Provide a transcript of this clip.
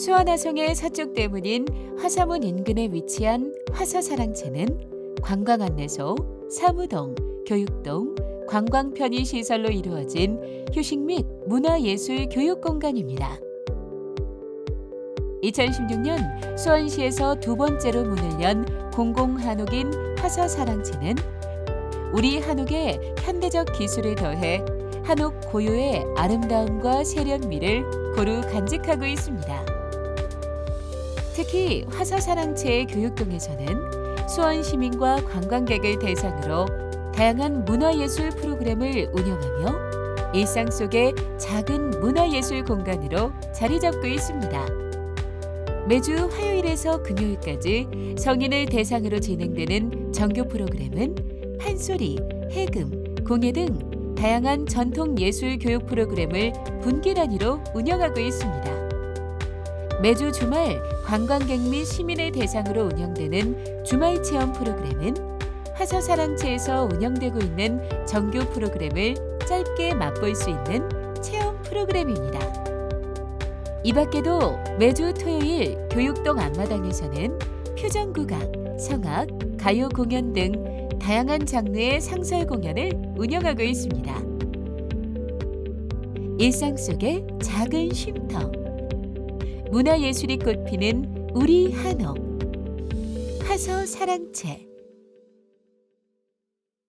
수원화성의 서쪽 대문인 화사문 인근에 위치한 화서사랑채는 관광 안내소, 사무동, 교육동, 관광 편의 시설로 이루어진 휴식 및 문화예술 교육 공간입니다. 2016년 수원시에서 두 번째로 문을 연 공공 한옥인 화서사랑채는 우리 한옥의 현대적 기술을 더해 한옥 고유의 아름다움과 세련미를 고루 간직하고 있습니다. 특히 화서사랑채의 교육동에서는 수원 시민과 관광객을 대상으로 다양한 문화예술 프로그램을 운영하며 일상 속의 작은 문화예술 공간으로 자리 잡고 있습니다. 매주 화요일에서 금요일까지 성인을 대상으로 진행되는 정규 프로그램은 판소리, 해금, 공예 등 다양한 전통 예술 교육 프로그램을 분기 단위로 운영하고 있습니다. 매주 주말 관광객 및 시민을 대상으로 운영되는 주말 체험 프로그램은 화서사랑채에서 운영되고 있는 정규 프로그램을 짧게 맛볼 수 있는 체험 프로그램입니다. 이 밖에도 매주 토요일 교육동 앞마당에서는 표정국악, 성악, 가요 공연 등 다양한 장르의 상설 공연을 운영하고 있습니다. 일상 속의 작은 쉼터. 문화예술이 꽃피는 우리 한옥. 화서 사랑채.